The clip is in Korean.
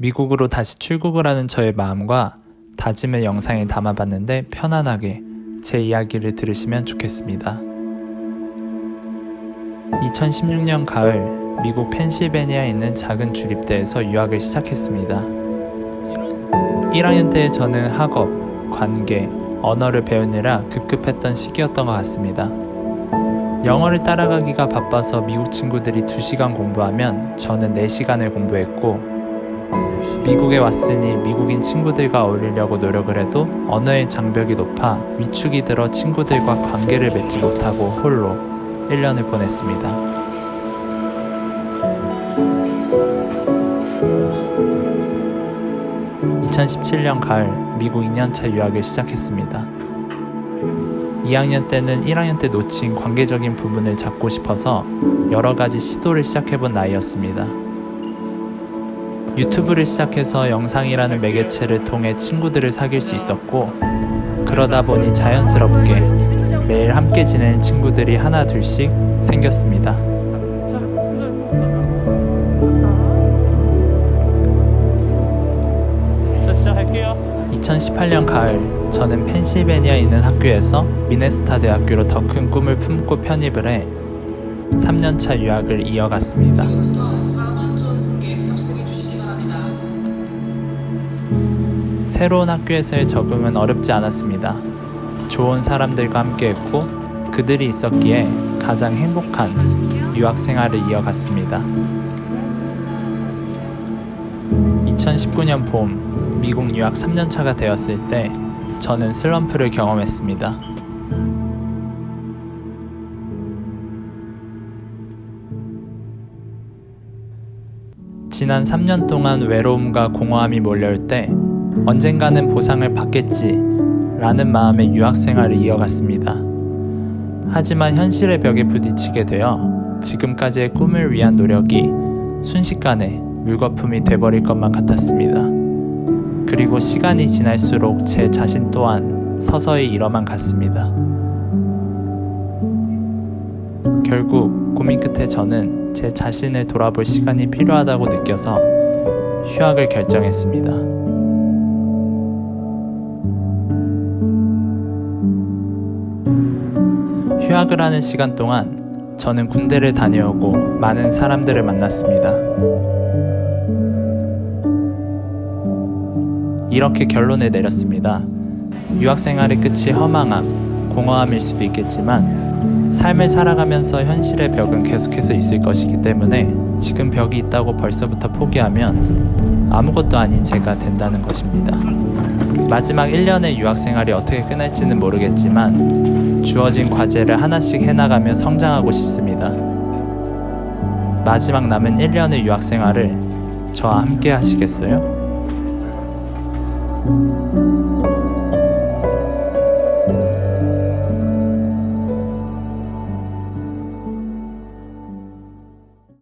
미국으로 다시 출국을 하는 저의 마음과 다짐을 영상에 담아봤는데 편안하게 제 이야기를 들으시면 좋겠습니다. 2016년 가을 미국 펜실베니아에 있는 작은 주립대에서 유학을 시작했습니다. 1학년 때 저는 학업, 관계, 언어를 배우느라 급급했던 시기였던 것 같습니다. 영어를 따라가기가 바빠서 미국 친구들이 2시간 공부하면 저는 4시간을 공부했고 미국에 왔으니 미국인 친구들과 어울리려고 노력을 해도 언어의 장벽이 높아 위축이 들어 친구들과 관계를 맺지 못하고 홀로 1년을 보냈습니다. 2017년 가을 미국 2년차 유학을 시작했습니다. 2학년 때는 1학년 때 놓친 관계적인 부분을 잡고 싶어서 여러 가지 시도를 시작해본 나이였습니다. 유튜브를 시작해서 영상이라는 매개체를 통해 친구들을 사귈 수 있었고 그러다 보니 자연스럽게 매일 함께 지내는 친구들이 하나 둘씩 생겼습니다. 자 시작할게요. 2018년 가을 저는 펜실베니아에 있는 학교에서 미네소타 대학교로 더 큰 꿈을 품고 편입을 해 3년차 유학을 이어갔습니다. 새로운 학교에서의 적응은 어렵지 않았습니다. 좋은 사람들과 함께했고 그들이 있었기에 가장 행복한 유학 생활을 이어갔습니다. 2019년 봄 미국 유학 3년차가 되었을 때 저는 슬럼프를 경험했습니다. 지난 3년 동안 외로움과 공허함이 몰려올 때 언젠가는 보상을 받겠지 라는 마음의 유학 생활을 이어갔습니다. 하지만 현실의 벽에 부딪히게 되어 지금까지의 꿈을 위한 노력이 순식간에 물거품이 돼버릴 것만 같았습니다. 그리고 시간이 지날수록 제 자신 또한 서서히 잃어만 갔습니다. 결국 고민 끝에 저는 제 자신을 돌아볼 시간이 필요하다고 느껴서 휴학을 결정했습니다. 휴학을 하는 시간 동안 저는 군대를 다녀오고 많은 사람들을 만났습니다. 이렇게 결론을 내렸습니다. 유학 생활의 끝이 허망함, 공허함일 수도 있겠지만 삶을 살아가면서 현실의 벽은 계속해서 있을 것이기 때문에 지금 벽이 있다고 벌써부터 포기하면 아무것도 아닌 제가 된다는 것입니다. 마지막 1년의 유학 생활이 어떻게 끝날지는 모르겠지만 주어진 과제를 하나씩 해나가며 성장하고 싶습니다. 마지막 남은 1년의 유학 생활을 저와 함께 하시겠어요?